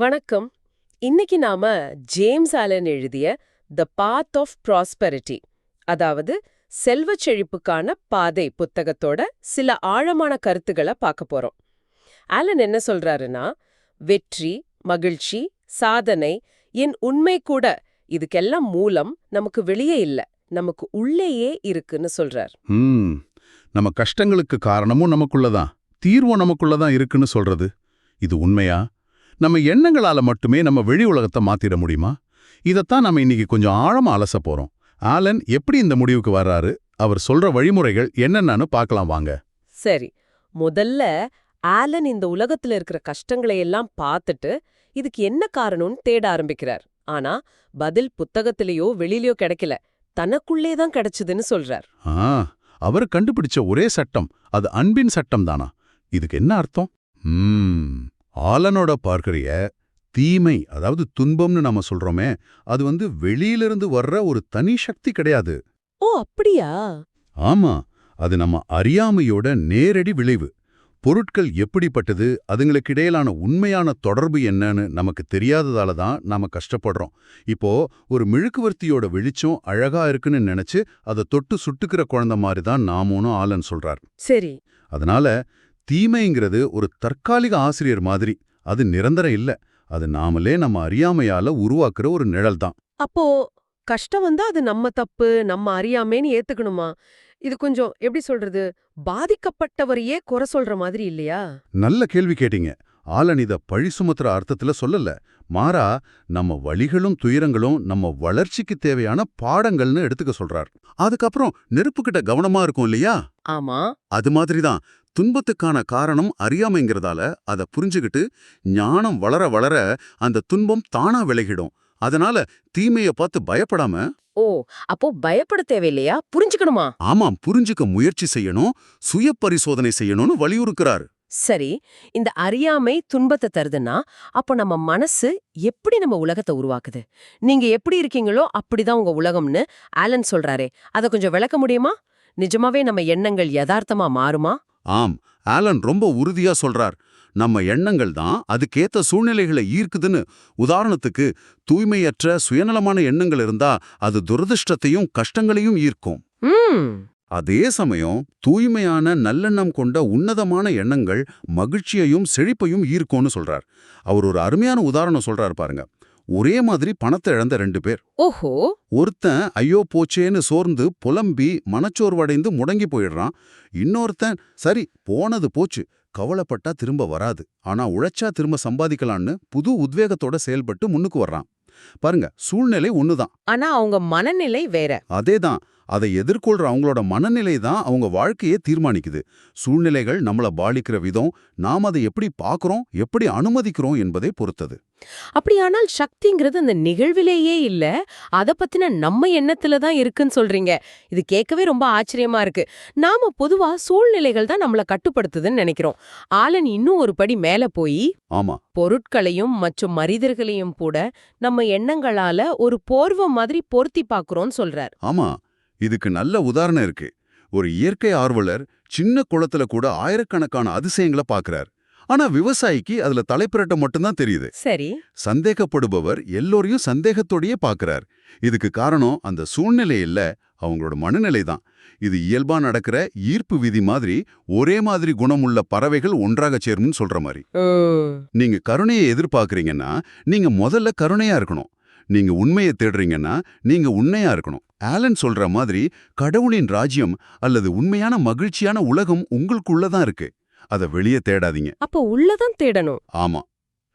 வணக்கம். இன்னைக்கு நாம ஜேம்ஸ் ஆலன் எழுதிய த பாத் ஆஃப் ப்ராஸ்பெரிட்டி அதாவது செல்வச் செழிப்புக்கான பாதை புத்தகத்தோட சில ஆழமான கருத்துக்களை பார்க்க போறோம். ஆலன் என்ன சொல்றாருன்னா வெற்றி மகிழ்ச்சி சாதனை என் உண்மை கூட இதுக்கெல்லாம் மூலம் நமக்கு வெளியே இல்ல நமக்கு உள்ளேயே இருக்குன்னு சொல்றார். நம்ம கஷ்டங்களுக்கு காரணமும் நமக்குள்ளதான் தீர்வும் நமக்குள்ளதான் இருக்குன்னு சொல்றது. இது உண்மையா? நம்ம எண்ணங்களால மட்டுமே நம்ம வெளி உலகத்தை மாத்திட முடியுமா? இதத்தான் நம்ம இன்னைக்கு கொஞ்சம் ஆழமா அலச போறோம். ஆலன் எப்படி இந்த முடிவுக்கு வர்றாரு? அவர் சொல்ற வழிமுறைகள் என்னென்னு பார்க்கலாம் வாங்க. சரி. முதல்ல ஆலன் இந்த உலகத்துல இருக்கிற கஷ்டங்களை எல்லாம் பார்த்துட்டு இதுக்கு என்ன காரணம்னு தேட ஆரம்பிக்கிறார். ஆனா பதில் புத்தகத்திலேயோ வெளியிலயோ கிடைக்கல. தனக்குள்ளே தான் கிடைச்சதுன்னு சொல்றார். ஆ அவர் கண்டுபிடிச்ச ஒரே சட்டம் அது அன்பின் சட்டம் தானா? இதுக்கு என்ன அர்த்தம்? ம். ஆலனோட பார்க்கறிய தீமை அதாவது துன்பம்னு நம்ம சொல்றோமே அது வந்து வெளியிலிருந்து வர்ற ஒரு தனி சக்தி கிடையாது. ஓ அப்படியா? ஆமா அது நம்ம அறியாமையோட நேரடி விளைவு. பொருட்கள் எப்படிப்பட்டது அதுங்களுக்கு இடையிலான உண்மையான தொடர்பு என்னன்னு நமக்கு தெரியாததால தான் நாம கஷ்டப்படுறோம். இப்போ ஒரு மெழுக்குவர்த்தியோட வெளிச்சம் அழகா இருக்குன்னு நினைச்சு அதை தொட்டு சுட்டுக்கிற குழந்தை மாதிரி தான் நாமோனும் ஆலன் சொல்றார். சரி. அதனால தீமைங்கிறது ஒரு தற்காலிக ஆசிரியர் மாதிரி. அது நிரந்தரம் இல்ல. அது நாமளே நம்ம அறியாமையால உருவாக்குற ஒரு நிழல் தான். அப்போ கஷ்டம் வந்தா அது நம்ம தப்பு நம்ம அறியாமேன்னு ஏத்துக்கணுமா? இது கொஞ்சம் எப்படி சொல்றது? பாதிக்கப்பட்டவரையே குறை சொல்ற மாதிரி இல்லையா? நல்ல கேள்வி கேட்டீங்க. ஆலன் இத பழி சுமத்துற அர்த்தத்துல சொல்லல. மாறா நம்ம வழிகளும் துயரங்களும் நம்ம வளர்ச்சிக்கு தேவையான பாடங்கள்னு எடுத்துக்க சொல்றார். அதுக்கப்புறம் நெருப்புக்கிட்ட கவனமா இருக்கும் இல்லையா? ஆமா. அது மாதிரிதான். துன்பத்துக்கான காரணம் அறியாமைங்கிறதால அதை புரிஞ்சுகிட்டு ஞானம் வளர வளர அந்த துன்பம் தானா விலகிடும். அதனால தீமைய பார்த்து பயப்படாம ஓ அப்போ பயப்பட தேவையில்லையா? புரிஞ்சுக்கணுமா? ஆமாம் புரிஞ்சுக்க முயற்சி செய்யணும் சுய பரிசோதனை செய்யணும்னு வலியுறுக்கிறார் சரி இந்த அறியாமை துன்பத்தை தருதுன்னா அப்போ நம்ம மனசு எப்படி நம்ம உலகத்தை உருவாக்குது? நீங்க எப்படி இருக்கீங்களோ அப்படிதான் உங்க உலகம்னு ஆலன் சொல்றாரே. அதை கொஞ்சம் விளக்க முடியுமா? நிஜமாவே நம்ம எண்ணங்கள் யதார்த்தமா மாறுமா? ஆம் ஆலன் ரொம்ப உறுதியா சொல்றார். நம்ம எண்ணங்கள் தான் அதுக்கேத்த சூழ்நிலைகளை ஈர்க்குதுன்னு. உதாரணத்துக்கு தூய்மையற்ற சுயநலமான எண்ணங்கள் இருந்தா அது துரதிர்ஷ்டத்தையும் கஷ்டங்களையும் ஈர்க்கும். அதே சமயம் தூய்மையான நல்லெண்ணம் கொண்ட உன்னதமான எண்ணங்கள் மகிழ்ச்சியையும் செழிப்பையும் ஈர்க்கும்னு சொல்றார். அவர் ஒரு அருமையான உதாரணம் சொல்றார் பாருங்க. ஒரே மாதிரி பணத்தை இழந்த ரெண்டு பேர். ஓஹோ. ஒருத்தன் ஐயோ போச்சேன்னு சோர்ந்து புலம்பி மனச்சோர்வடைந்து முடங்கி போயிடுறான். இன்னொருத்தன் சரி போனது போச்சு கவலைப்பட்டா திரும்ப வராது. ஆனா உழைச்சா திரும்ப சம்பாதிக்கலான்னு புது உத்வேகத்தோட செயல்பட்டு முன்னுக்கு வர்றான். பாருங்க சூழ்நிலை ஒண்ணுதான். ஆனா அவங்க மனநிலை வேற. அதேதான் அதை எதிர்கொள்ற அவங்களோட மனநிலை தான் அவங்க வாழ்க்கையே தீர்மானிக்குது. சூழ்நிலைகள் நம்மள பாலிக்கிற விதம் நாம் அதை எப்படி பார்க்கறோம் எப்படி அனுமதிக்கிறோம் என்பதை பொறுத்தது. அப்படியானால் சக்திங்கிறது அந்த நிகழ்விலேயே இல்ல. அத பத்தின நம்ம எண்ணத்துல தான் இருக்குன்னு சொல்றீங்க. இது கேட்கவே ரொம்ப ஆச்சரியமா இருக்கு. நாம பொதுவா சூழ்நிலைகள் தான் நம்மள கட்டுப்படுத்துதுன்னு நினைக்கிறோம். ஆலன் இன்னும் ஒரு படி மேல போய் ஆமா. பொருட்களையும் மற்றும் மனிதர்களையும் கூட நம்ம எண்ணங்களால ஒரு போர்வ மாதிரி பொருத்தி பாக்குறோம்னு சொல்றார். ஆமா. இதுக்கு நல்ல உதாரணம் இருக்கு. ஒரு இயற்கை ஆர்வலர் சின்ன குளத்துல கூட ஆயிரக்கணக்கான அதிசயங்களை பார்க்கறார் ஆனா விவசாயிக்கு அதுல தலைப்பிரட்ட மட்டும்தான் தெரியுது. சரி. சந்தேகப்படுபவர் எல்லோரையும் சந்தேகத்தோடயே பார்க்கறார் இதுக்கு காரணம் அந்த சூழ்நிலை இல்ல அவங்களோட மனநிலை தான். இது இயல்பா நடக்கிற ஈர்ப்பு விதி மாதிரி ஒரே மாதிரி குணமுள்ள பறவைகள் ஒன்றாக சேரும்னு சொல்ற மாதிரி. நீங்க கருணையை எதிர்பார்க்கறீங்கன்னா நீங்க முதல்ல கருணையா இருக்கணும். நீங்க உண்மையை தேடுறீங்கன்னா நீங்க உண்மையா இருக்கணும். ஆலன் சொல்ற மாதிரி கடவுளின் ராஜ்யம் அல்லது உண்மையான மகிழ்ச்சியான உலகம் உங்களுக்குள்ளதான் இருக்கு. அத வெளியே தேடாதீங்க. அப்ப உள்ளதான் தேடணும். ஆமா.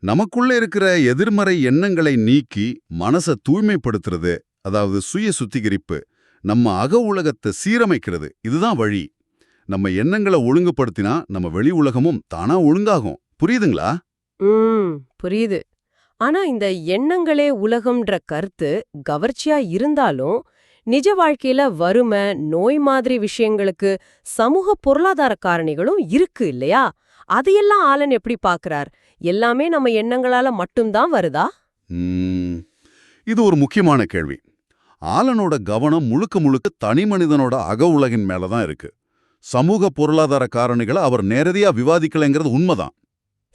நமக்குள்ள இருக்கிற எதிர்மறை எண்ணங்களை நீக்கி மனச தூய்மைப்படுத்துறது அதாவது சுய சுத்திகரிப்பு நம்ம அக உலகத்தை சீரமைக்கிறது இதுதான் வழி. நம்ம எண்ணங்களை ஒழுங்குபடுத்தினா நம்ம வெளி உலகமும் தானா ஒழுங்காகும். புரியுதுங்களா? புரியுது. ஆனா இந்த எண்ணங்களே உலகம்ன்ற கருத்து கவர்ச்சியா இருந்தாலும் நிஜ வாழ்க்கையில வறுமை நோய் மாதிரி விஷயங்களுக்கு சமூக பொருளாதார காரணிகளும் இருக்கு இல்லையா? அதையெல்லாம் ஆலன் எப்படி பார்க்கறார் எல்லாமே நம்ம எண்ணங்களால மட்டும்தான் வருதா? இது ஒரு முக்கியமான கேள்வி. ஆலனோட கவனம் முழுக்க முழுக்க தனி மனிதனோட அக உலகின் மேல தான் இருக்கு. சமூக பொருளாதார காரணிகளை அவர் நேரடியா விவாதிக்கலைங்கிறது உண்மைதான்.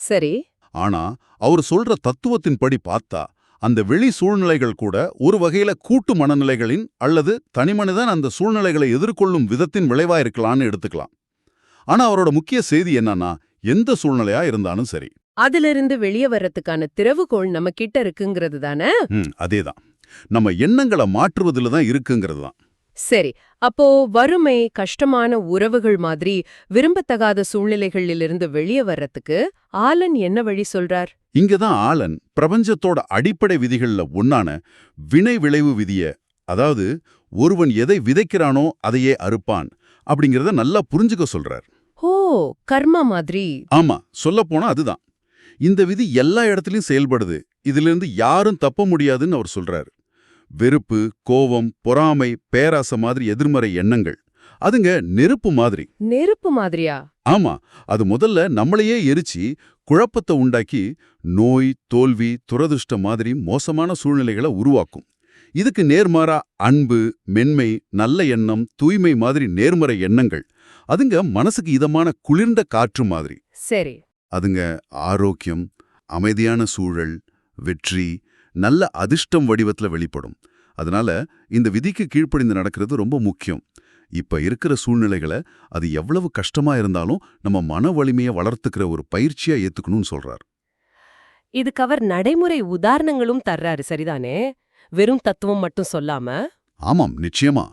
சரி. ஆனா அவர் சொல்ற தத்துவத்தின்படி பார்த்தா அந்த வெளி சூழ்நிலைகள் கூட ஒரு வகையில கூட்டு மனநிலைகளின் அல்லது தனிமனிதன் அந்த சூழ்நிலைகளை எதிர்கொள்ளும் விதத்தின் விளைவா இருக்கலாம்னு எடுத்துக்கலாம். ஆனா அவரோட முக்கிய செய்தி என்னன்னா எந்த சூழ்நிலையா இருந்தாலும் சரி. அதிலிருந்து வெளியே வர்றதுக்கான திறவுகோள் நம்ம கிட்ட இருக்குங்கிறது தானே? அதேதான். நம்ம எண்ணங்களை மாற்றுவதில் தான் இருக்குங்கிறது தான். சரி அப்போ வறுமை கஷ்டமான உறவுகள் மாதிரி விரும்பத்தகாத சூழ்நிலைகளிலிருந்து வெளியே வர்றதுக்கு ஆலன் என்ன வழி சொல்றார்? இங்கதான் ஆலன் பிரபஞ்சத்தோட அடிப்படை விதிகள்ல ஒன்னான வினை விளைவு விதிய அதாவது ஒருவன் எதை விதைக்கிறானோ அதையே அறுப்பான் அப்படிங்கறத நல்லா புரிஞ்சுக்க சொல்றார். ஓ கர்மா மாதிரி. ஆமா சொல்லப்போனா அதுதான். இந்த விதி எல்லா இடத்துலயும் செயல்படுது. இதிலிருந்து யாரும் தப்ப முடியாதுன்னு அவர் சொல்றாரு. வெறுப்பு கோபம் பொறாமை பேராசை மாதிரி எதிர்மறை எண்ணங்கள். அதுங்க நெருப்பு மாதிரி. நெருப்பு மாதிரியா? ஆமா அது முதல்ல நம்மளையே எரிச்சு குழப்பத்தை உண்டாக்கி நோய் தோல்வி துரதிருஷ்டம் மாதிரி மோசமான சூழ்நிலைகளை உருவாக்கும். இதுக்கு நேர்மாறா அன்பு மென்மை நல்ல எண்ணம் தூய்மை மாதிரி நேர்மறை எண்ணங்கள். அதுங்க மனசுக்கு இதமான குளிர்ந்த காற்று மாதிரி. சரி. அதுங்க ஆரோக்கியம் அமைதியான சூழல் வெற்றி நல்ல அதிர்ஷ்டம் வடிவத்துல வெளிப்படும். அதனால இந்த விதிக்கு கீழ்ப்படிந்து நடக்கிறது ரொம்ப முக்கியம். இப்ப இருக்கிற சூழ்நிலைகளை அது எவ்வளவு கஷ்டமா இருந்தாலும் நம்ம மன வலிமையை வளர்த்துக்கிற ஒரு பயிற்சியா ஏத்துக்கணும்னு சொல்றார். இதுக்கு அவர் நடைமுறை உதாரணங்களும் தர்றாரு சரிதானே? வெறும் தத்துவம் மட்டும் சொல்லாம? ஆமாம் நிச்சயமா.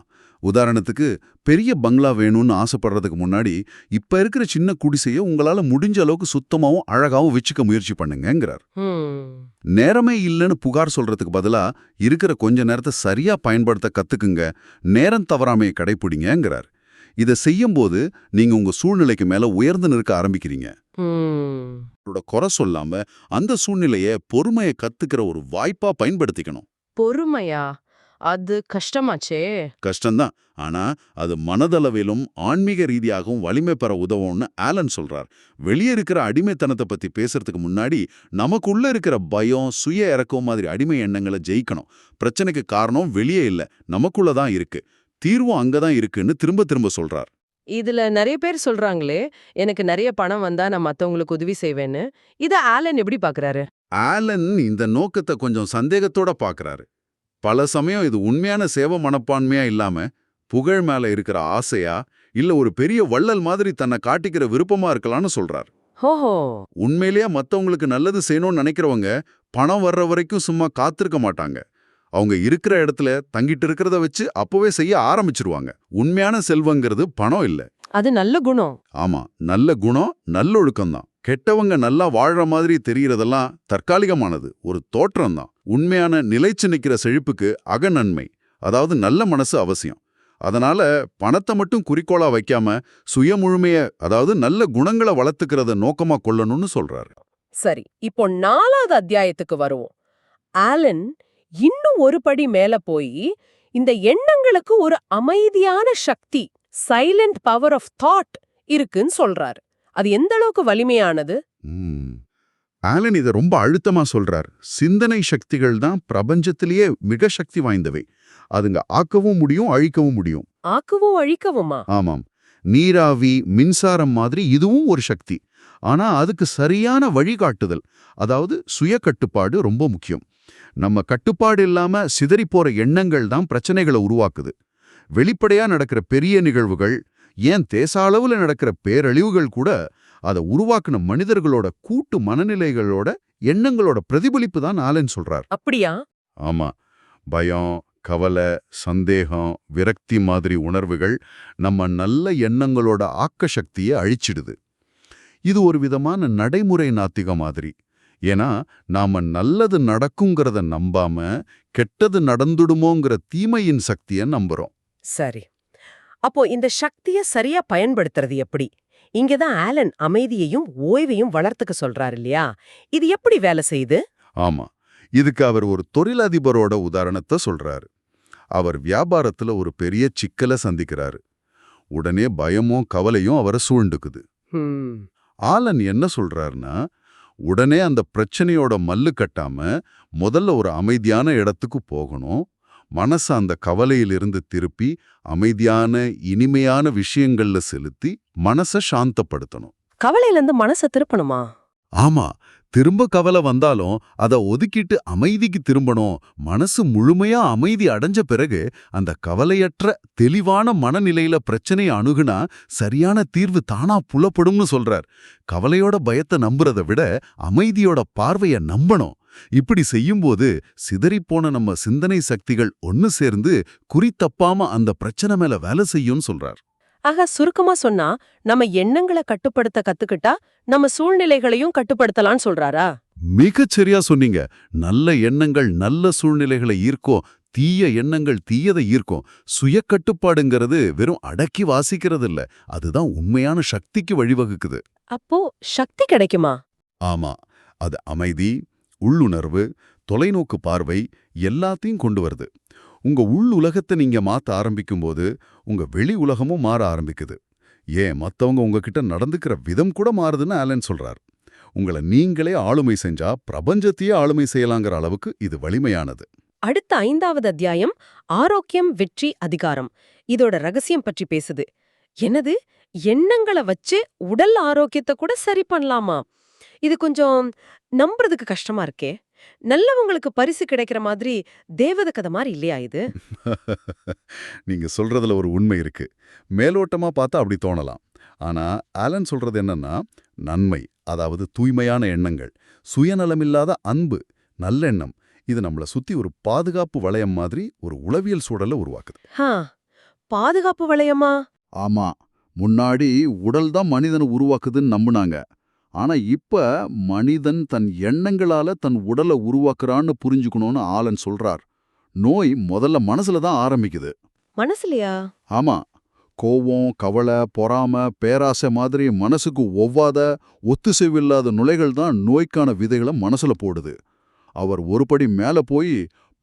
உதாரணத்துக்கு பெரிய பங்களா வேணும்னு ஆசைப்படுறதுக்கு முன்னாடி இப்ப இருக்கிற சின்ன குடிசையை உங்களால முடிஞ்ச அளவுக்கு சுத்தமாவும் அழகாவும் வச்சுக்க முயற்சி பண்ணுங்கங்கிறார். ஹம், நேரமே இல்லைன்னு புகார் சொல்றதுக்கு பதிலா இருக்கிற கொஞ்ச நேரத்தை சரியா பயன்படுத்த கத்துக்குங்க நேரம் தவறாமையை கடைப்பிடிங்கங்கிறார். இதை செய்யும்போது நீங்க உங்க சூழ்நிலைக்கு மேல உயர்ந்து நிற்க ஆரம்பிக்கிறீங்க. குறை சொல்லாம அந்த சூழ்நிலையை பொறுமையை கத்துக்கிற ஒரு வாய்ப்பா பயன்படுத்திக்கணும். பொறுமையா? அது கஷ்டமாச்சே. கஷ்டம்தான். ஆனா அது மனதளவிலும் ஆன்மீக ரீதியாகவும் வலிமை பெற உதவும்னு ஆலன் சொல்றார். வெளியே இருக்கிற அடிமைத்தனத்தை பத்தி பேசுறதுக்கு முன்னாடி நமக்குள்ள இருக்கிற பயம் சுய இறக்கம் மாதிரி அடிமை எண்ணங்களை ஜெயிக்கணும். பிரச்சனைக்கு காரணம் வெளியே இல்ல நமக்குள்ள தான் இருக்கு. தீர்வும் அங்கதான் இருக்குன்னு திரும்ப திரும்ப சொல்றார். இதுல நிறைய பேர் சொல்றாங்களே எனக்கு நிறைய பணம் வந்தா நான் மத்தவங்களுக்கு உதவி செய்வேன்னு. இத ஆலன் எப்படி பாக்குறாரு? ஆலன் இந்த நோக்கத்தை கொஞ்சம் சந்தேகத்தோட பார்க்கறாரு பல சமயம் இது உண்மையான சேவ மனப்பான்மையா இல்லாம புகழ் மேல இருக்கிற ஆசையா இல்ல ஒரு பெரிய வள்ளல் மாதிரி தன்னை காட்டிக்கிற விருப்பமா இருக்கலாம்னு சொல்றார். உண்மையிலேயே மத்தவங்களுக்கு நல்லது செய்யணும்னு நினைக்கிறவங்க பணம் வர்ற வரைக்கும் சும்மா காத்திருக்க மாட்டாங்க. அவங்க இருக்கிற இடத்துல தங்கிட்டு இருக்கிறத வச்சு அப்பவே செய்ய ஆரம்பிச்சிருவாங்க. உண்மையான செல்வங்கிறது பணம் இல்ல. அது நல்ல குணம். ஆமா நல்ல குணம் நல்லொழுக்கம் தான் கெட்டவங்க நல்லா வாழ்ற மாதிரி தெரியறதெல்லாம் தற்காலிகமானது ஒரு தோற்றம் தான் உண்மையான நிலைச்சு நிக்கிற செழிப்புக்கு அகநன்மை அதாவது நல்ல மனசு அவசியம். அதனால பணத்தை மட்டும் குறிக்கோளா வைக்காம சுயமுழுமைய அதாவது நல்ல குணங்களை வளர்த்துக்கிறத நோக்கமா கொள்ளணும்னு சொல்றாரு. சரி இப்போ நாலாவது அத்தியாயத்துக்கு வருவோம். ஆலன் இன்னும் ஒரு படி மேல போய் இந்த எண்ணங்களுக்கு ஒரு அமைதியான சக்தி சைலண்ட் பவர் ஆஃப் தாட் இருக்குன்னு சொல்றாரு. அது எந்த அளவுக்கு வலிமையானது. ஆலன் இதை ரொம்ப அழுத்தமா சொல்றார். சிந்தனை சக்திகள் தான் பிரபஞ்சத்திலேயே மிக சக்தி வாய்ந்தவை. அதுங்க ஆக்கவும் முடியும் அழிக்கவும் முடியும். ஆக்கவும் அழிக்கவுமா? ஆமாம். நீராவி மின்சாரம் மாதிரி இதுவும் ஒரு சக்தி. ஆனா அதுக்கு சரியான வழிகாட்டுதல் அதாவது சுய கட்டுப்பாடு ரொம்ப முக்கியம். நம்ம கட்டுப்பாடு இல்லாம சிதறி போற எண்ணங்கள் தான் பிரச்சனைகளை உருவாக்குது. வெளிப்படையா நடக்கிற பெரிய நிகழ்வுகள் ஏன் தேச அளவுல நடக்கிற பேரழிவுகள் கூட அதை உருவாக்குன மனிதர்களோட கூட்டு மனநிலைகளோட எண்ணங்களோட பிரதிபலிப்பு தான் ஆலன் சொல்றார். அப்படியா? ஆமா. பயம் கவலை சந்தேகம் விரக்தி மாதிரி உணர்வுகள் நம்ம நல்ல எண்ணங்களோட ஆக்க சக்தியை அழிச்சிடுது. இது ஒரு விதமான நடைமுறை நாத்திக மாதிரி. ஏன்னா நாம நல்லது நடக்குங்கிறத நம்பாம கெட்டது நடந்துடுமோங்கிற தீமையின் சக்தியை நம்புறோம். சரி. அப்போ இந்த சக்திய சரியா பயன்படுத்துறது எப்படி? இங்கதான் ஆலன் அமைதியையும் ஓய்வையும் வளர்த்துக்க சொல்றாரு இல்லையா? இது எப்படி வேலை செய்யுது? ஆமா. இதுக்கு அவர் ஒரு தொழிலதிபரோட உதாரணத்தை சொல்றாரு. அவர் வியாபாரத்துல ஒரு பெரிய சிக்கலை சந்திக்கிறாரு. உடனே பயமும் கவலையும் அவரை சூழ்ந்துக்குது. ஆலன் என்ன சொல்றாருன்னா உடனே அந்த பிரச்சனையோட மல்லு கட்டாம முதல்ல ஒரு அமைதியான இடத்துக்கு போகணும் மனச அந்த கவலையிலிருந்து திருப்பி அமைதியான இனிமையான விஷயங்கள்ல செலுத்தி மனச சாந்தப்படுத்தணும். கவலையில இருந்து மனசை திருப்பணுமா? ஆமா. திரும்ப கவலை வந்தாலும் அத ஒதுக்கிட்டு அமைதிக்கு திரும்பணும். மனசு முழுமையா அமைதி அடைஞ்ச பிறகு அந்த கவலையற்ற தெளிவான மனநிலையில பிரச்சனையை அணுகுனா சரியான தீர்வு தானா புலப்படும்னு சொல்றார். கவலையோட பயத்தை நம்புறதை விட அமைதியோட பார்வைய நம்பணும். இப்படி செய்யும்போது சிதறிப்போன நம்ம சிந்தனை சக்திகள் ஒன்னு சேர்ந்து குறி தப்பாம அந்த பிரச்சனை மேல வேலை செய்யும்னு சொல்றார். ஆக சுருக்கமா சொன்னா நம்ம எண்ணங்களை கட்டுப்படுத்த கத்துக்கிட்டா நம்ம சூழ்நிலைகளையும் கட்டுப்படுத்தலாம்னு சொல்றாரா? மிகச் சரியா சொன்னீங்க. நல்ல எண்ணங்கள் நல்ல சூழ்நிலைகளை ஈர்க்கும் தீய எண்ணங்கள் தீயதை ஈர்க்கும். சுய கட்டுப்பாடுங்கிறது வெறும் அடக்கி வாசிக்கிறது இல்ல அதுதான் உண்மையான சக்திக்கு வழிவகுக்குது. அப்போ சக்தி கிடைக்குமா? ஆமா. அது அமைதி உள்ளுணர்வு தொலைநோக்கு பார்வை எல்லாத்தையும் கொண்டு வருது. உங்க உள் உலகத்தை நீங்க மாத்த ஆரம்பிக்கும்போது உங்க வெளி உலகமும் மாற ஆரம்பிக்குது. ஏன்? மத்தவங்க உங்ககிட்ட நடந்துக்கிற விதம் கூட மாறுதுன்னு ஆலன் சொல்றார். உங்களை நீங்களே ஆளுமை செஞ்சா பிரபஞ்சத்தையே ஆளுமை செய்யலாங்கிற அளவுக்கு இது வலிமையானது. அடுத்த ஐந்தாவது அத்தியாயம் ஆரோக்கியம் வெற்றி அதிகாரம். இதோட ரகசியம் பற்றி பேசுது. என்னது? எண்ணங்களை வச்சு உடல் ஆரோக்கியத்தை கூட சரி பண்ணலாமா? இது கொஞ்சம் நம்புறதுக்கு கஷ்டமா இருக்கே. நல்லவங்களுக்கு பரிசு கிடைக்கிற மாதிரி தேவத கதை மாதிரி இல்லையா இது? நீங்க சொல்றதுல ஒரு உண்மை இருக்கு. மேலோட்டமா பார்த்தா அப்படி தோணலாம். ஆனா ஆலன் சொல்றது என்னன்னா நன்மை அதாவது தூய்மையான எண்ணங்கள் சுயநலமில்லாத அன்பு நல்லெண்ணம். இது நம்மள சுத்தி ஒரு பாதுகாப்பு வளையம் மாதிரி ஒரு உளவியல் சூழலை உருவாக்குது. பாதுகாப்பு வளையமா? ஆமா. முன்னாடி உடல் தான் மனிதனை உருவாக்குதுன்னு நம்புனாங்க. ஆனா இப்ப மனிதன் தன் எண்ணங்களால தன் உடலை உருவாக்குறான்னு புரிஞ்சுக்கணும்னு ஆலன் சொல்றார். நோய் முதல்ல மனசுல தான் ஆரம்பிக்குது. மனசுலயா? ஆமா. கோவம் கவலை பொறாம பேராசை மாதிரி மனசுக்கு ஒவ்வாத ஒத்துசைவில்லாத நுழைகள் தான் நோய்க்கான விதைகளை மனசுல போடுது. அவர் ஒருபடி மேல போய்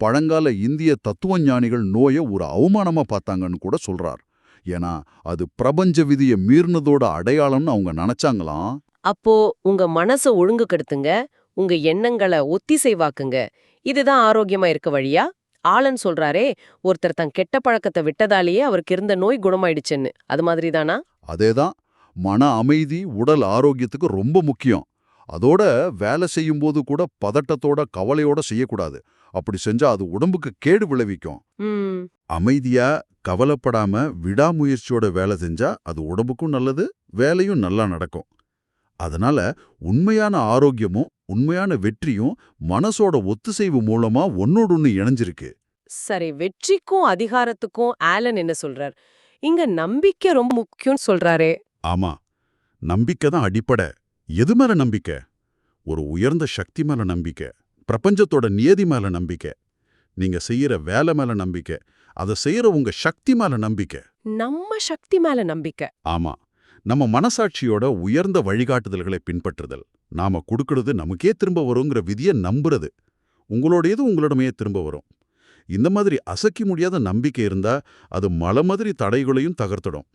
பழங்கால இந்திய தத்துவ ஞானிகள் நோயை ஒரு அவமானமா பார்த்தாங்கன்னு கூட சொல்றார். ஏன்னா அது பிரபஞ்ச விதியை மீறினதோட அடையாளம்னு அவங்க நினைச்சாங்களாம். அப்போ உங்க மனச ஒழுங்கு கெடுத்துங்க உங்க எண்ணங்களை ஒத்திசைவாக்குங்க. இதுதான் ஆரோக்கியமா இருக்க வழியா? ஆளன் சொல்றாரே ஒருத்தர் தன் கெட்ட பழக்கத்தை விட்டதாலேயே அவருக்கு இருந்த நோய் குணமாயிடுச்சுன்னு. அது மாதிரி தானா அதேதான். மன அமைதி உடல் ஆரோக்கியத்துக்கு ரொம்ப முக்கியம். அதோட வேலை செய்யும்போது கூட பதட்டத்தோட கவலையோட செய்யக்கூடாது. அப்படி செஞ்சா அது உடம்புக்கு கேடு விளைவிக்கும். அமைதியா கவலைப்படாம விடாமுயற்சியோட வேலை செஞ்சா அது உடம்புக்கும் நல்லது வேலையும் நல்லா நடக்கும். அதனால உண்மையான ஆரோக்கியமும் உண்மையான வெற்றியும் மனசோட ஒத்துசைவு மூலமா ஒன்னோடொன்னு இணைஞ்சிருக்கு. சரி வெற்றிக்கும் அதிகாரத்துக்கும் ஆலன் என்ன சொல்றார்? இங்க நம்பிக்கை ரொம்ப முக்கியம்னு சொல்றாரே. ஆமா. நம்பிக்கை தான் அடிப்படை. எது மேல நம்பிக்கை? ஒரு உயர்ந்த சக்தி மேல நம்பிக்கை பிரபஞ்சத்தோட நியதி மேல நம்பிக்கை. நீங்க செய்யற வேலை மேல நம்பிக்கை அதை செய்யற உங்க சக்தி மேல நம்பிக்கை. நம்ம சக்தி மேல நம்பிக்கை. ஆமா. நம்ம மனசாட்சியோட உயர்ந்த வழிகாட்டுதல்களை பின்பற்றுதல். நாம கொடுக்கறது நமக்கே திரும்ப வருங்கிற விதியை நம்புறது. உங்களோடையது உங்களிடமே திரும்ப வரும். இந்த மாதிரி அசைக்க முடியாத நம்பிக்கை இருந்தா அது மலை மாதிரி தடைகளையும் தகர்த்திடும்.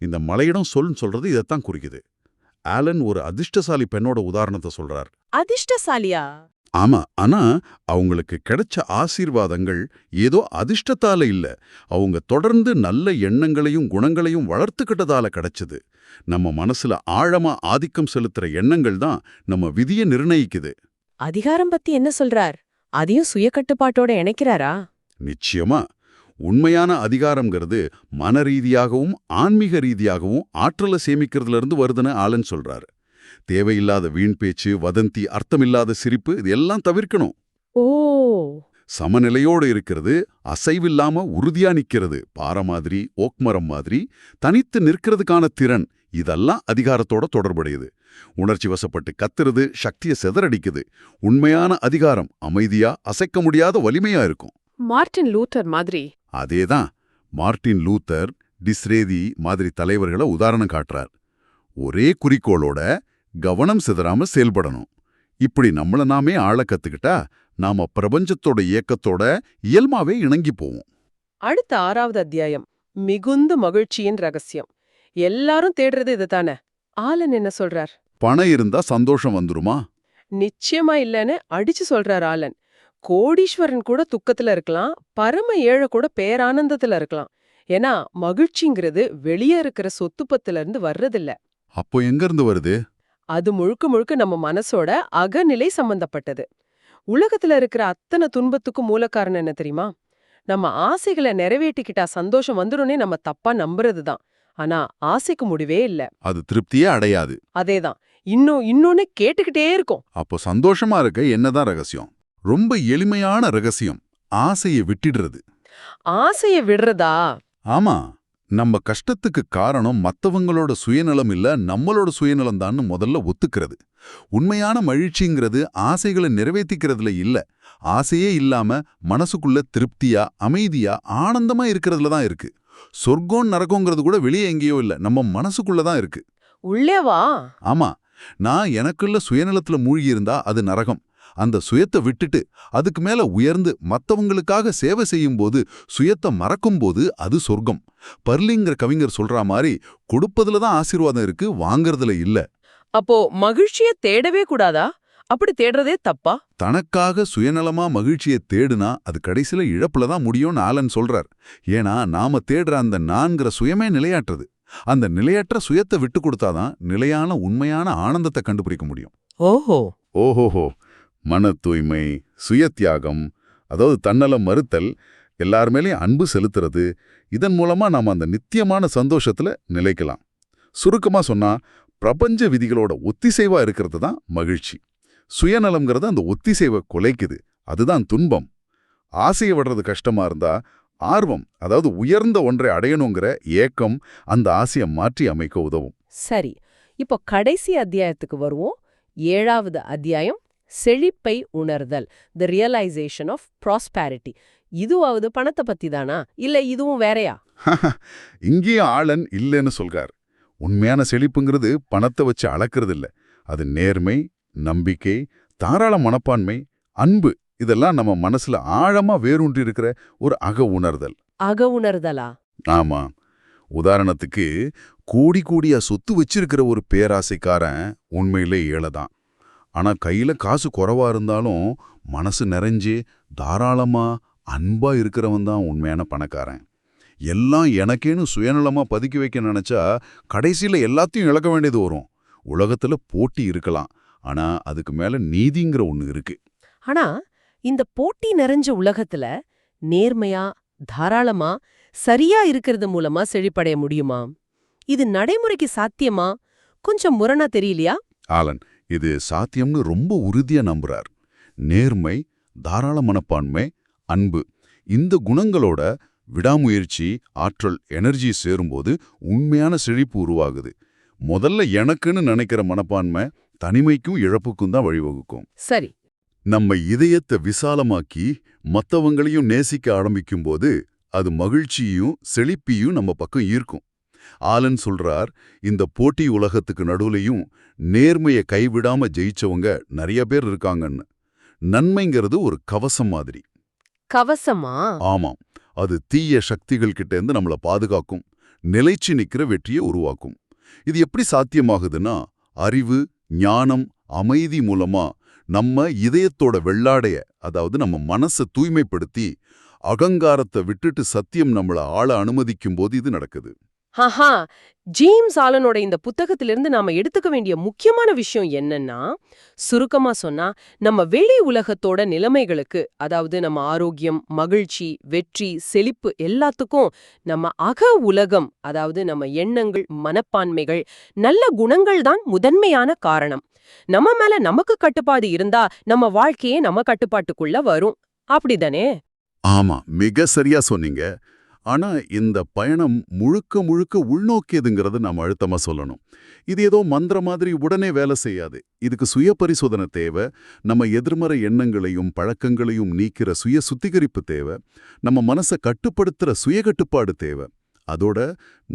இந்த மலையிடம் சொல்னு சொல்றது இதைத்தான் குறிக்குது. ஆலன் ஒரு அதிர்ஷ்டசாலி பெண்ணோட உதாரணத்தை சொல்றார். அதிர்ஷ்டசாலியா? ஆமா ஆனா அவங்களுக்கு கிடைச்ச ஆசீர்வாதங்கள் ஏதோ அதிர்ஷ்டத்தால இல்ல. அவங்க தொடர்ந்து நல்ல எண்ணங்களையும் குணங்களையும் வளர்த்துக்கிட்டதால கிடைச்சது. நம்ம மனசுல ஆழமா ஆதிக்கம் செலுத்துற எண்ணங்கள் தான் நம்ம விதியை நிர்ணயிக்குது. அதிகாரம் பத்தி என்ன சொல்றார்? அதையும் சுய கட்டுப்பாட்டோட இணைக்கிறாரா? நிச்சயமா. உண்மையான அதிகாரம்ங்கிறது மன ரீதியாகவும் ஆன்மீக ரீதியாகவும் ஆற்றலை சேமிக்கிறதுல இருந்து வருதுன்னு ஆலன் சொல்றாரு. தேவையில்லாத வீண் பேச்சு வதந்தி அர்த்தமில்லாத சிரிப்பு இது எல்லாம் தவிர்க்கணும். ஓ! சமநிலையோடு இருக்கிறது அசைவில்லாம உறுதியா நிக்கிறது பாறை மாதிரி ஓக்மரம் மாதிரி தனித்து நிற்கிறதுக்கான திறன் இதெல்லாம் அதிகாரத்தோட தொடர்புடையது. உணர்ச்சி வசப்பட்டு கத்துறது சக்தியை செதறடிக்குது. உண்மையான அதிகாரம் அமைதியா அசைக்க முடியாத வலிமையா இருக்கும். மார்டின் லூத்தர் மாதிரி. அதேதான். மார்ட்டின் லூத்தர் டிஸ்ரேதி மாதிரி தலைவர்களை உதாரணம் காட்டுறார். ஒரே குறிக்கோளோட கவனம் சிதறாம செயல்படணும். இப்படி நம்மள நாமே ஆள கத்துக்கிட்டா நாம பிரபஞ்சத்தோட இயக்கத்தோட இயல்பாவே இணங்கி போவோம். அடுத்த ஆறாவது அத்தியாயம் மிகுந்த மகிழ்ச்சியின் ரகசியம். எல்லாரும் தேடுறது இதுதானே? ஆலன் என்ன சொல்றார்? பணம் இருந்தா சந்தோஷம் வந்துருமா? நிச்சயமா இல்லைன்னு அடிச்சு சொல்றார் ஆலன். கோடீஸ்வரன் கூட துக்கத்துல இருக்கலாம் பரம ஏழை கூட பேரானந்தத்துல இருக்கலாம். ஏன்னா மகிழ்ச்சிங்கிறது வெளியே இருக்கிற சொத்து பத்துல இருந்து வர்றதில்ல. அப்போ எங்க இருந்து வருது? அது முழுக்க முழுக்க நம்ம மனசோட அகநிலை சம்பந்தப்பட்டது. உலகத்துல இருக்கிற அத்தனை துன்பத்துக்கும் மூல காரணம் என்ன தெரியுமா? நம்ம ஆசைகளை நிறைவேற்றிக்கிட்டா சந்தோஷம் வந்துரும்னே நம்ம தப்பா நம்புறது தான் ஆனா ஆசைக்கு முடிவே இல்ல. அது திருப்தியே அடையாது. அதேதான். இன்னும் இன்னொன்னு கேட்டுக்கிட்டே இருக்கும். அப்போ சந்தோஷமா இருக்க என்னதான் ரகசியம்? ரொம்ப எளிமையான ரகசியம். ஆசையை விட்டிடுறது. ஆசைய விடுறதா? ஆமா. நம்ம கஷ்டத்துக்கு காரணம் மத்தவங்களோட சுயநலம் இல்ல நம்மளோட சுயநலம் தான் முதல்ல ஒத்துக்கிறது. உண்மையான மகிழ்ச்சிங்கிறது ஆசைகளை நிறைவேற்றிக்கிறதுல இல்ல. ஆசையே இல்லாம மனசுக்குள்ள திருப்தியா அமைதியா ஆனந்தமா இருக்கிறதுல தான் இருக்கு. சொர்க்கம் நரகங்கிறது கூட வெளியே எங்கேயோ இல்ல நம்ம மனசுக்குள்ள தான் இருக்கு. உள்ளே வா ஆமா. நான் எனக்குள்ள சுயநலத்துல மூழ்கி இருந்தா அது நரகம். அந்த சுயத்தை விட்டுட்டு அதுக்கு மேல உயர்ந்து மத்தவங்களுக்காக சேவை செய்யும்போது சுயத்தை மறக்கும்போது அது சொர்க்கம். பர்லிங்கிற கவிஞர் சொல்றா மாதிரி கொடுப்பதுல தான் ஆசீர்வாதம் இருக்கு வாங்கறதுல இல்ல. அப்போ மகிழ்ச்சிய தேடவே கூடாதா? அப்படி தேடுறதே தப்பா? தனக்காக சுயநலமா மகிழ்ச்சியை தேடுனா அது கடைசியில இழப்புல தான் முடியும்னு ஆலன் சொல்றார். ஏன்னா நாம தேடுற அந்த நான்கிற சுயமே நிலையாற்றுது அந்த நிலையற்ற சுயத்தை விட்டு கொடுத்தாதான் நிலையான உண்மையான ஆனந்தத்தை கண்டுபிடிக்க முடியும். ஓஹோ! ஓஹோஹோ! மன தூய்மை சுயத்தியாகம் அதாவது தன்னலம் மறுத்தல் எல்லார் மேலேயும் அன்பு செலுத்துறது இதன் மூலமா நாம அந்த நித்தியமான சந்தோஷத்துல நிலைக்கலாம். சுருக்கமா சொன்னா பிரபஞ்ச விதிகளோட ஒத்திசைவா இருக்கிறது தான் மகிழ்ச்சி. சுயநலம்ங்கிறது அந்த ஒத்திசைவை குலைக்குது. அதுதான் துன்பம். ஆசையை விடுறது கஷ்டமா இருந்தா ஆர்வம் அதாவது உயர்ந்த ஒன்றை அடையணுங்கிற ஏக்கம் அந்த ஆசையை மாற்றி அமைக்க உதவும். சரி. இப்போ கடைசி அத்தியாயத்துக்கு வருவோம். ஏழாவது அத்தியாயம் செழிப்பை உணர்தல் தி ரியலைசேஷன் ஆஃப் ப்ராஸ்பேரிட்டி இதுவாவது பணத்தை பத்தி தானா இல்ல இதுவும் வேறயா? இங்கேயும் ஆளன் இல்லைன்னு சொல்றார். உண்மையான செழிப்புங்கிறது பணத்தை வச்சு அளக்கிறது இல்ல அது நேர்மை நம்பிக்கை தாராள மனப்பான்மை அன்பு. இதெல்லாம் நம்ம மனசுல ஆழமா வேரூன்றி இருக்கிற ஒரு அக உணர்தல். அக உணர்தலா? ஆமா. உதாரணத்துக்கு கூடி கூடிய சொத்து வச்சிருக்கிற ஒரு பேராசைக்காரன் உண்மையிலே ஏழைதான். ஆனா கையில காசு குறைவா இருந்தாலும் மனசு நிறைஞ்சு தாராளமா அன்பா இருக்கிறவன் தான் உண்மையான பணக்காரன். எல்லாம் எனக்கேன்னு சுயநலமா பதுக்கி வைக்க நினைச்சா கடைசியில எல்லாத்தையும் இழக்க வேண்டியது வரும். உலகத்துல போட்டி இருக்கலாம். ஆனா அதுக்கு மேல நீதிங்கிற ஒண்ணு இருக்கு. ஆனா இந்த போட்டி நிறைஞ்ச உலகத்துல நேர்மையா தாராளமா சரியா இருக்கிறது மூலமா செழிப்படைய முடியுமா? இது நடைமுறைக்கு சாத்தியமா? கொஞ்சம் முரணா தெரியலையா? ஆலன் இது சாத்தியம்னு ரொம்ப உறுதியா நம்புறார். நேர்மை தாராள மனப்பான்மை அன்பு. இந்த குணங்களோட விடாமுயற்சி ஆற்றல் எனர்ஜி சேரும்போது உண்மையான செழிப்பு உருவாகுது. முதல்ல எனக்குன்னு நினைக்கிற மனப்பான்மை தனிமைக்கும் இழப்புக்கும் தான் வழிவகுக்கும். சரி. நம்ம இதயத்தை விசாலமாக்கி மத்தவங்களையும் நேசிக்க ஆரம்பிக்கும்போது அது மகிழ்ச்சியும் செழிப்பியும் நம்ம பக்கம் ஈர்க்கும். ஆலன் சொல்றார் இந்த போட்டி உலகத்துக்கு நடுவுலையும் நேர்மையை கைவிடாம ஜெயிச்சவங்க நிறைய பேர் இருக்காங்கன்னு. நன்மைங்கிறது ஒரு கவசம் மாதிரி. கவசமா? ஆமாம். அது தீய சக்திகள் கிட்ட இருந்து நம்மள பாதுகாக்கும் நிலைச்சு நிக்கிற வெற்றியை உருவாக்கும். இது எப்படி சாத்தியமாகுதுன்னா அறிவு ஞானம் அமைதி மூலமா நம்ம இதயத்தோட வெள்ளாடைய அதாவது நம்ம மனசை தூய்மைப்படுத்தி அகங்காரத்தை விட்டுட்டு சத்தியம் நம்மள ஆள அனுமதிக்கும் போது இது நடக்குது. ஹஹா ஜேம்ஸ் ஆலனோட இந்த புத்தகத்திலிருந்து நாம எடுத்துக்க வேண்டிய முக்கியமான விஷயம் என்னன்னா சுருக்கமா சொன்னா நம்ம வெளி உலகத்தோட நிலைமைகளுக்கு அதாவது நம்ம ஆரோக்கியம் மகிழ்ச்சி வெற்றி செழிப்பு எல்லாத்துக்கும் நம்ம அக உலகம் அதாவது நம்ம எண்ணங்கள் மனப்பான்மைகள் நல்ல குணங்கள் தான் முதன்மையான காரணம். நம்ம மேல நமக்கு கட்டுப்பாடு இருந்தா நம்ம வாழ்க்கையே நம்ம கட்டுப்பாட்டுக்குள்ள வரும். அப்படிதானே? ஆமா மிக சரியா சொன்னீங்க. ஆனா இந்த பயணம் முழுக்க முழுக்க உள்நோக்கியதுங்கிறது நாம் அழுத்தமா சொல்லணும். இது ஏதோ மந்திர மாதிரி உடனே வேலை செய்யாது. இதுக்கு சுய பரிசோதனை தேவை. நம்ம எதிர்மறை எண்ணங்களையும் பழக்கங்களையும் நீக்கிற சுய சுத்திகரிப்பு தேவை. நம்ம மனசை கட்டுப்படுத்துற சுய கட்டுப்பாடு தேவை. அதோட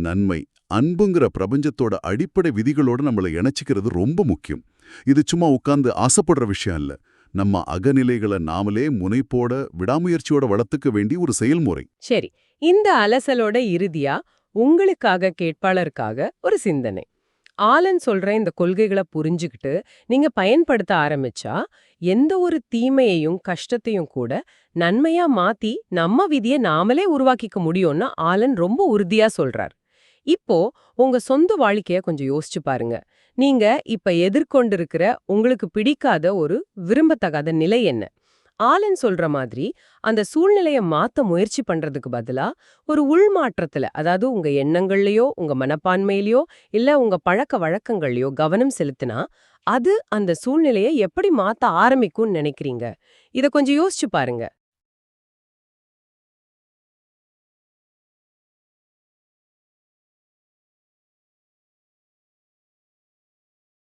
நன்மை அன்புங்கிற பிரபஞ்சத்தோட அடிப்படை விதிகளோட நம்மளை இணைச்சிக்கிறது ரொம்ப முக்கியம். இது சும்மா உட்கார்ந்து ஆசைப்படுற விஷயம் இல்ல. நம்ம அகநிலைகளை நாமளே முனைப்போட விடாமுயற்சியோட வளர்த்துக்க வேண்டிய ஒரு செயல்முறை. சரி. இந்த அலசலோட இறுதியா உங்களுக்காக கேட்பாளருக்காக ஒரு சிந்தனை. ஆலன் சொல்ற இந்த கொள்கைகளை புரிஞ்சுக்கிட்டு நீங்க பயன்படுத்த ஆரம்பிச்சா எந்த ஒரு தீமையையும் கஷ்டத்தையும் கூட நன்மையா மாத்தி நம்ம விதியை நாமளே உருவாக்கிக்க முடியும்னு ஆலன் ரொம்ப உறுதியா சொல்றார். இப்போ உங்க சொந்த வாழ்க்கைய கொஞ்சம் யோசிச்சு பாருங்க. நீங்க இப்ப எதிர்கொண்டிருக்கிற உங்களுக்கு பிடிக்காத ஒரு விரும்பத்தகாத நிலை என்ன? ஆலன் சொல்ற மாதிரி அந்த சூழ்நிலைய மாத்த முயற்சி பண்றதுக்கு பதிலா ஒரு உள்மாற்றத்துல அதாவது உங்க எண்ணங்கள்லயோ உங்க மனப்பான்மையிலயோ இல்ல உங்க பழக்க வழக்கங்கள்லயோ கவனம் செலுத்தினா அது அந்த சூழ்நிலைய எப்படி மாத்த ஆரம்பிக்கும்னு நினைக்கிறீங்க? இத கொஞ்சம் யோசிச்சு பாருங்க.